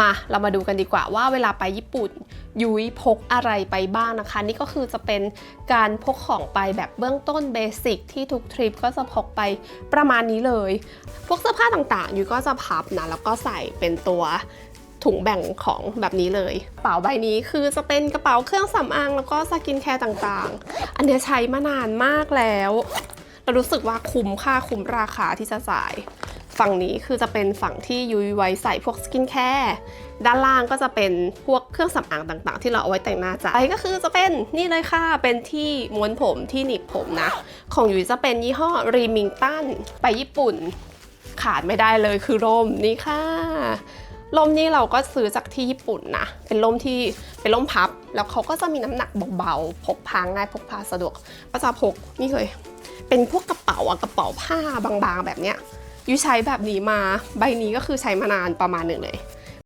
มาเรามาดูกันดีกว่าว่าเวลาไปญี่ปุ่น ยุ้ยพกอะไรไปบ้างนะคะ นี่ก็คือจะเป็นการพกของไปแบบเบื้องต้นเบสิกที่ทุกทริปก็จะพกไปประมาณนี้เลย พวกเสื้อผ้าต่างๆ ยุ้ยก็จะพับนะแล้วก็ใส่เป็นตัวถุงแบ่งของแบบนี้เลย กระเป๋าใบนี้คือจะเป็นกระเป๋าเครื่องสำอางแล้วก็สกินแคร์ต่างๆ อันนี้ใช้มานานมากแล้วเรารู้สึกว่าคุ้มค่าคุ้มราคาที่จะจ่าย ฝั่งนี้คือจะเป็นฝั่งที่ยุ้ยไว้ใส่พวกสกินแคร์ด้านล่างก็จะเป็นพวกเครื่องสำอางต่างๆ ที่เราเอาไว้แต่งหน้าจ้ะไปก็คือจะเป็นนี่เลยค่ะ เป็นที่ม้วนผมที่หนีบผมนะ ของยุ้ยจะเป็นยี่ห้อรีมิงตันไปญี่ปุ่น ขาดไม่ได้เลยคือร่มนี่ค่ะร่มนี่เราก็ซื้อจากที่ญี่ปุ่นนะ เป็นร่มที่เป็นร่มพับ แล้วเขาก็จะมีน้ำหนักเบาๆ พกพาง่ายพกพาสะดวกก็จะพกนี่เลย เป็นพวกกระเป๋าอะกระเป๋าผ้าบางๆ แบบเนี้ย ยูใช้แบบนี้มา ใบนี้ก็คือใช้มานานประมาณหนึ่งเลย